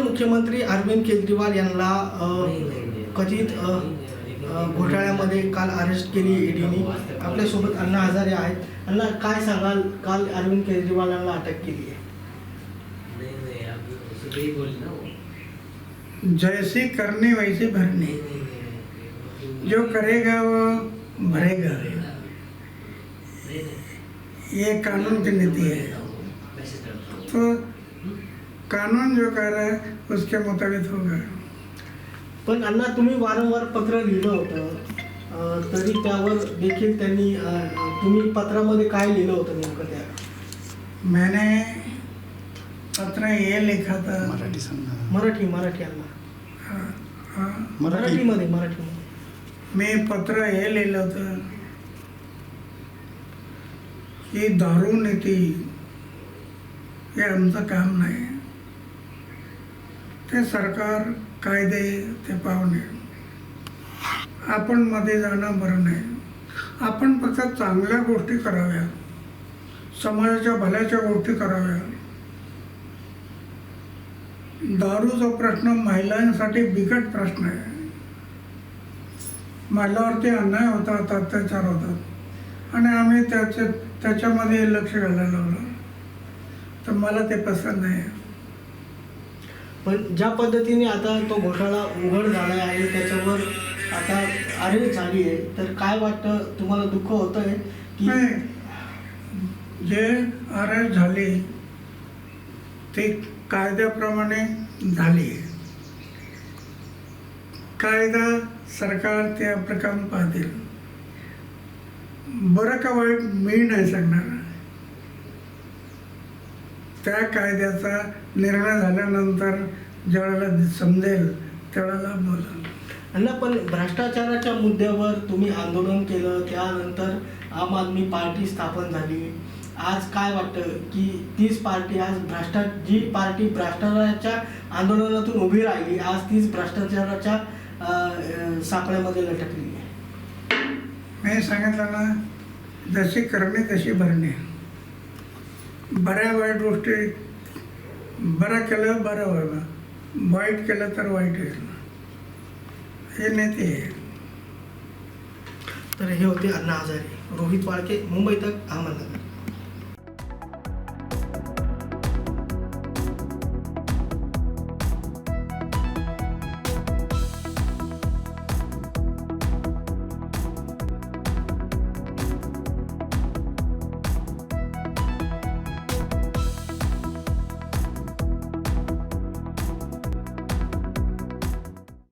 मुख्यमंत्री अरविंद केजरीवाल यांना कथित घोटाळ्यामध्ये काल अरेस्ट केली ईडीने आपल्यासोबत अण्णा हजारे आहेत. अण्णा काय सांगाल? काल अरविंद केजरीवाल यांना अटक केली आहे. नहीं नहीं आप उससे बोले ना वो जैसे करने वैसे भरने। नहीं जो करेगा वो भरेगा। ये कानून की नीति है। हूँ। तो कानून जो कह रहा है उसके मुताबिक होगा। पण अण्णा तुम्ही वारंवार पत्र लिहिलं होतं. तरी त्यावर देखील त्यांनी तुम्ही पत्रामध्ये काय लिहिलं होतं नेमकं त्या? मैंने पत्र ये लिखा था। मराठी सांगा मराठी मराठी अण्णा. हाँ, हाँ, मराठी. मराठीमध्ये मराठीमध्ये. मी पत्र हे लिहिलं होतं की दारू नीती हे आमचं काम नाही। ते सरकार कायदे ते पाहुणे आपण मध्ये जाणं बरं नाही. आपण फक्त चांगल्या गोष्टी कराव्या. समाजाच्या भल्याच्या गोष्टी कराव्या. दारूचा प्रश्न महिलांसाठी बिकट प्रश्न आहे. महिलावरती अन्याय होतात अत्याचार होतात. आणि आम्ही त्याचे त्याच्यामध्ये लक्ष घालायला लागलो तर मला ते पसंत नाही. पण ज्या पद्धतीने आता तो घोटाळा उघड झाला आहे त्याच्यावर आता अरेस्ट झाली आहे तर काय वाटतं? तुम्हाला दुःख होतं आहे की जे अरेस्ट झाले ते कायद्याप्रमाणे झाली. आहे कायदा सरकार ते आपलं काम पाहतील. बरं का वाईट मी नाही सांगणार. त्या कायद्याचा निर्णय झाल्यानंतर ज्यावेळेला समजेल त्यावेळेला बोला. अण्णा पण भ्रष्टाचाराच्या मुद्द्यावर तुम्ही आंदोलन केलं त्यानंतर आम आदमी पार्टी स्थापन झाली. आज काय वाटतं की तीच पार्टी आज भ्रष्टा जी पार्टी भ्रष्टाचाराच्या आंदोलनातून उभी राहिली आज तीच भ्रष्टाचाराच्या सापळ्यामध्ये लटकली आहे? मी सांगितलं ना जशी करणे तशी भरणे. बऱ्या वाईट गोष्टी बरं केलं बरं व्हायला. वाईट केलं तर वाईट होईल हे नेते आहे. तर हे होते अण्णा हजारे. रोहित वाळके मुंबई तक अहमदनगर.